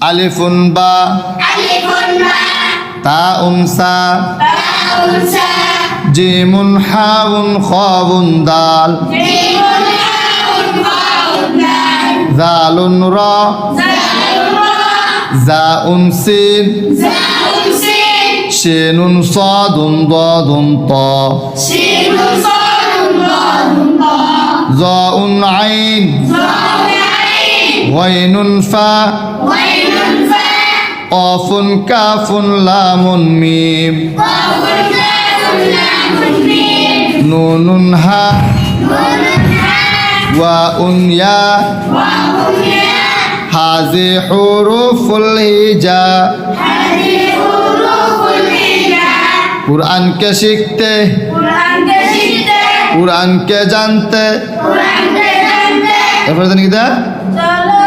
আলিফুন বা তা উনসা জিমুন হাউন খাউন দাল জালুন র জাউন সিন শিনুন সাদুন দাদুন ত জাউন আইন غين فا অফুন কাফুন লামুন মিম। নুনুন হা। ওয়াউন ইয়া। হাজি হুরুফুল হিজা। কোরআনকে শিখতে। কোরআনকে জানতে। এরপরে জানি চলো।